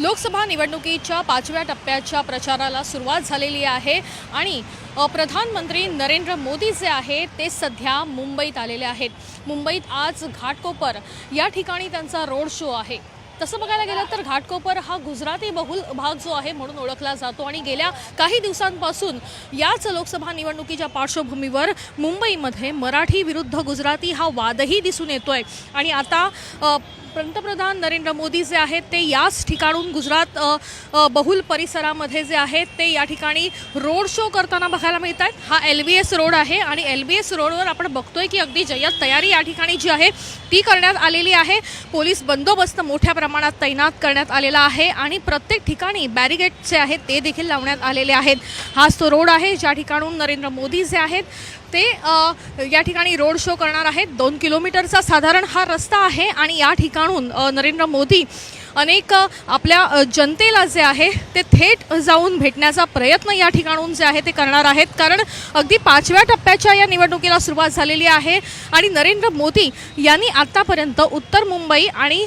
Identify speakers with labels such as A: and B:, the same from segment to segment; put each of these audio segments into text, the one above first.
A: लोकसभा निवडणुकीच्या पाचव्या टप्प्याच्या प्रचाराला सुरुवात झालेली आहे आणि प्रधानमंत्री नरेंद्र मोदी जे आहेत ते सध्या मुंबईत आलेले आहेत. मुंबईत आज घाटकोपर या ठिकाणी त्यांचा रोड शो आहे. तसं बघायला गेलं तर घाटकोपर हा गुजराती बहुल भाग जो आहे म्हणून ओळखला जातो आणि गेल्या काही दिवसांपासून याच लोकसभा निवडणुकीच्या पार्श्वभूमीवर मुंबईमध्ये मराठी विरुद्ध गुजराती हा वादही दिसून येतोय. आणि आता पंतप्रधान नरेंद्र मोदी जे आहेत ते याच ठिकाणून गुजरात बहुल परिसरामध्ये जे आहेत ते या ठिकाणी रोड शो करताना बघायला मिळत आहेत हा एल बी एस रोड आहे आणि एल बी एस रोडवर आपण बघतोय की अगदी जय्यत तयारी या ठिकाणी जी आहे ती करण्यात आलेली आहे. पोलीस बंदोबस्त मोठ्या प्रमाणात तैनात करण्यात आलेला आहे आणि प्रत्येक ठिकाणी बॅरिगेट जे आहेत ते देखील लावण्यात आलेले आहेत. हाच तो रोड आहे ज्या ठिकाणून नरेंद्र मोदी जे आहेत ते या ठिकाणी रोड शो करणार आहेत. दोन किलोमीटरचा साधारण हा रस्ता आहे आणि या ठिकाणून नरेंद्र मोदी अनेक आपल्या जनतेला जे आहे ते थेट जाऊन भेटण्याचा प्रयत्न या ठिकाणून जे आहे ते करणार आहेत. कारण अगदी पाचव्या टप्प्याच्या या निवडणुकीला सुरुवात झालेली आहे आणि नरेंद्र मोदी यांनी आत्तापर्यंत उत्तर मुंबई आणि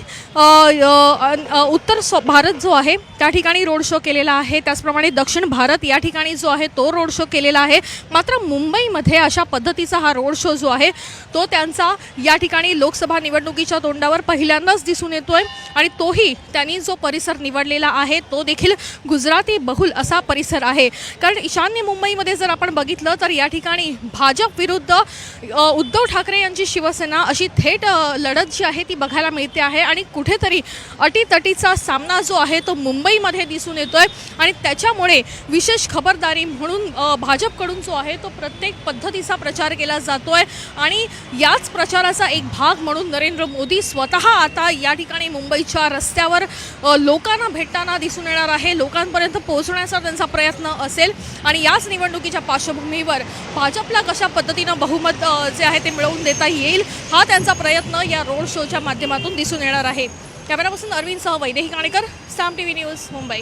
A: उत्तर स्व- भारत जो आहे त्या ठिकाणी रोड शो केलेला आहे. त्याचप्रमाणे दक्षिण भारत या ठिकाणी जो आहे तो रोड शो केलेला आहे. मात्र मुंबईमध्ये अशा पद्धतीचा हा रोड शो जो आहे तो त्यांचा या ठिकाणी लोकसभा निवडणुकीच्या तोंडावर पहिल्यांदाच दिसून येतोय आणि तोही त्यांनी जो परिसर निवडलेला आहे तो देखील गुजराती बहुल असा परिसर आहे. कारण ईशान्य मुंबईमध्ये जर आपण बघितलं तर या ठिकाणी भाजप विरुद्ध उद्धव ठाकरे यांची शिवसेना अशी थेट लढत जी आहे ती बघायला मिळते आहे. आणि कुठेतरी अटीतटीचा सामना जो आहे तो मुंबईमध्ये दिसून येतोय. आणि त्याच्यामुळे विशेष खबरदारी म्हणून भाजपकडून जो आहे तो प्रत्येक पद्धतीचा प्रचार केला जातोय. आणि याच प्रचाराचा एक भाग म्हणून नरेंद्र मोदी स्वतः आता या ठिकाणी मुंबईच्या रस्त्या रस्त्यावर लोकांना भेटताना दिसून येणार आहे. लोकांपर्यंत पोहोचण्याचा त्यांचा प्रयत्न असेल. आणि याच निवडणुकीच्या पार्श्वभूमीवर भाजपला कशा पद्धतीनं बहुमत जे आहे ते मिळवून देता येईल हा त्यांचा प्रयत्न या रोड शोच्या माध्यमातून दिसून येणार आहे. कॅमेरापासून अरविंदसह Vaidehi Kanekar Saam T V news Mumbai.